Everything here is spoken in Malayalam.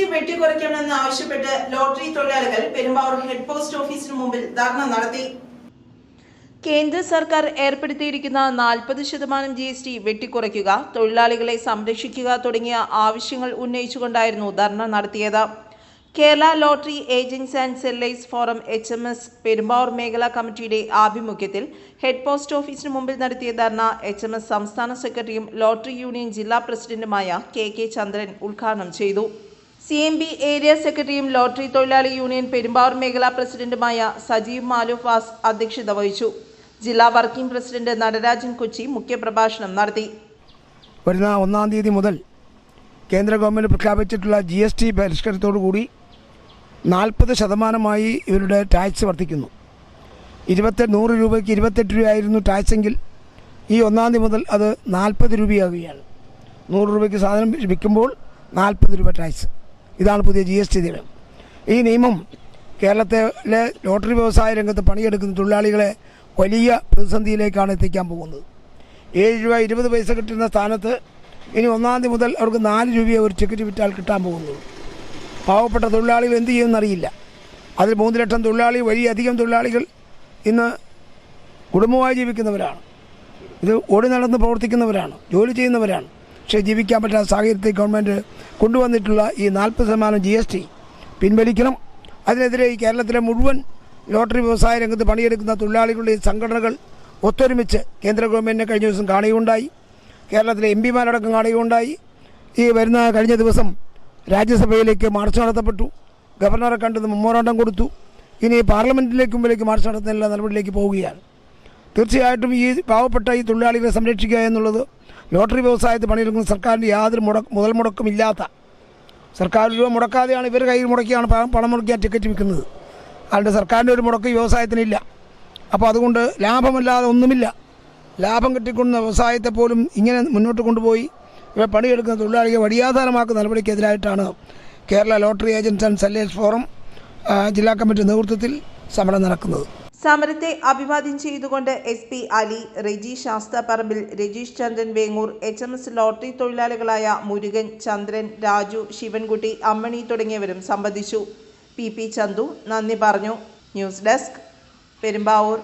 ടി വെട്ടിക്കുറയ്ക്കണമെന്ന് ആവശ്യപ്പെട്ട് ലോട്ടറി തൊഴിലാളികൾ പെരുമ്പാവൂർ ഹെഡ് പോസ്റ്റ് ഓഫീസിന് മുമ്പിൽ ധർണ നടത്തി. കേന്ദ്ര സർക്കാർ ഏർപ്പെടുത്തിയിരിക്കുന്ന നാൽപ്പത് ശതമാനം ജി എസ് ടി വെട്ടിക്കുറയ്ക്കുക തൊഴിലാളികളെ സംരക്ഷിക്കുക തുടങ്ങിയ ആവശ്യങ്ങൾ ഉന്നയിച്ചുകൊണ്ടായിരുന്നു ധർണ നടത്തിയത്. Kerala lottery agents and sellers forum H M S Perumbavoor മേഖലാ കമ്മിറ്റിയുടെ ആഭിമുഖ്യത്തിൽ ഹെഡ് പോസ്റ്റ് ഓഫീസിന് മുമ്പിൽ നടത്തിയ ധർണ എച്ച് എം എസ് സംസ്ഥാന സെക്രട്ടറിയും ലോട്ടറി യൂണിയൻ ജില്ലാ പ്രസിഡന്റുമായ കെ കെ ചന്ദ്രൻ ഉദ്ഘാടനം ചെയ്തു. സി എം ബി ഏരിയ സെക്രട്ടറിയും ലോട്ടറി തൊഴിലാളി യൂണിയൻ പെരുമ്പാവൂർ മേഖലാ പ്രസിഡന്റുമായ സജീവ് മാലുഫാസ് അധ്യക്ഷത വഹിച്ചു. ജില്ലാ വർക്കിംഗ് പ്രസിഡന്റ് നടരാജൻ കൊച്ചി മുഖ്യപ്രഭാഷണം നടത്തി. വരുന്ന ഒന്നാം തീയതി മുതൽ കേന്ദ്ര ഗവൺമെന്റ് പ്രഖ്യാപിച്ചിട്ടുള്ള ജി എസ് ടി പരിഷ്കരണത്തോടുകൂടി നാൽപ്പത് ശതമാനമായി ഇവരുടെ ടാക്സ് വർദ്ധിക്കുന്നു. ഇരുപത്തി നൂറ് രൂപയ്ക്ക് ഇരുപത്തെട്ട് രൂപയായിരുന്നു ടാക്സ് എങ്കിൽ ഈ ഒന്നാം തീയതി മുതൽ അത് നാൽപ്പത് രൂപയാകുകയാണ്. നൂറ് രൂപയ്ക്ക് സാധനം വിൽക്കുമ്പോൾ നാൽപ്പത് രൂപ ടാക്സ് ഇതാണ് പുതിയ ജി എസ് ടി നിയമം. ഈ നിയമം കേരളത്തിലെ ലോട്ടറി വ്യവസായ രംഗത്ത് പണിയെടുക്കുന്ന തൊഴിലാളികളെ വലിയ പ്രതിസന്ധിയിലേക്കാണ് എത്തിക്കാൻ പോകുന്നത്. ഏഴ് രൂപ ഇരുപത് പൈസ കിട്ടുന്ന സ്ഥാനത്ത് ഇനി ഒന്നാം തീയതി മുതൽ അവർക്ക് നാല് രൂപയെ ഒരു ടിക്കറ്റ് വിറ്റാൽ കിട്ടാൻ പോകുന്നുള്ളൂ പാവപ്പെട്ട തൊഴിലാളികൾ എന്ത് ചെയ്യുമെന്നറിയില്ല അതിൽ മൂന്ന് ലക്ഷം തൊഴിലാളി വലിയധികം തൊഴിലാളികൾ ഇന്ന് കുടുംബമായി ജീവിക്കുന്നവരാണ്. ഇത് ഓടി നടന്ന് പ്രവർത്തിക്കുന്നവരാണ് ജോലി ചെയ്യുന്നവരാണ്. പക്ഷേ ജീവിക്കാൻ പറ്റാത്ത സാഹചര്യത്തിൽ ഗവൺമെന്റ് കൊണ്ടുവന്നിട്ടുള്ള ഈ നാൽപ്പത് ശതമാനം ജി എസ് ടി പിൻവലിക്കണം. അതിനെതിരെ ഈ കേരളത്തിലെ മുഴുവൻ ലോട്ടറി വ്യവസായ രംഗത്ത് പണിയെടുക്കുന്ന തൊഴിലാളികളുടെ സംഘടനകൾ ഒത്തൊരുമിച്ച് കേന്ദ്ര ഗവൺമെന്റിനെ കഴിഞ്ഞ ദിവസം കാണുകയുണ്ടായി. കേരളത്തിലെ എം പിമാരടക്കം കാണുകയുണ്ടായി. ഈ വരുന്ന കഴിഞ്ഞ ദിവസം രാജ്യസഭയിലേക്ക് മാർച്ച് നടത്തപ്പെട്ടു. ഗവർണറെ കണ്ടത് മെമ്മോറാണ്ടം കൊടുത്തു. ഇനി പാർലമെന്റിലേക്ക് മുമ്പിലേക്ക് മാർച്ച് നടത്തുന്ന നടപടിയിലേക്ക് പോവുകയാണ്. തീർച്ചയായിട്ടും ഈ പാവപ്പെട്ട ഈ തൊഴിലാളികളെ സംരക്ഷിക്കുക എന്നുള്ളത് ലോട്ടറി വ്യവസായത്തിൽ പണിയെടുക്കുന്ന സർക്കാരിന്റെ യാതൊരു മുട മുതൽ മുടക്കമില്ലാത്ത സർക്കാർ രൂപ മുടക്കാതെയാണ് ഇവർ കയ്യിൽ മുടക്കിയാണ് പണം മുടക്കിയാൽ മുടക്കിയ ടിക്കറ്റ് വിൽക്കുന്നത്. അതുകൊണ്ട് സർക്കാരിന്റെ ഒരു മുടക്ക് വ്യവസായത്തിനില്ല. അപ്പോൾ അതുകൊണ്ട് ലാഭമല്ലാതെ ഒന്നുമില്ല. ലാഭം കിട്ടിക്കൊണ്ട് വ്യവസായത്തെ പോലും ഇങ്ങനെ മുന്നോട്ട് കൊണ്ടുപോയി ഇവ പണിയെടുക്കുന്ന തൊഴിലാളികൾ വടിയാധാരമാക്കുന്ന നടപടിക്കെതിരായിട്ടാണ് Kerala lottery agents and sellers forum ജില്ലാ കമ്മിറ്റി നേതൃത്വത്തിൽ സമരം നടക്കുന്നത്. സമരത്തെ അഭിവാദ്യം ചെയ്തുകൊണ്ട് S P Ali Reji ശാസ്താപറമ്പിൽ Rajeesh Chandran Vengoor H M S lottery തൊഴിലാളികളായ Murugan Chandran Raju Sivankutty Ammini തുടങ്ങിയവരും സംബന്ധിച്ചു. പി പി ചന്തു നന്ദി പറഞ്ഞു. News desk Perumbavoor.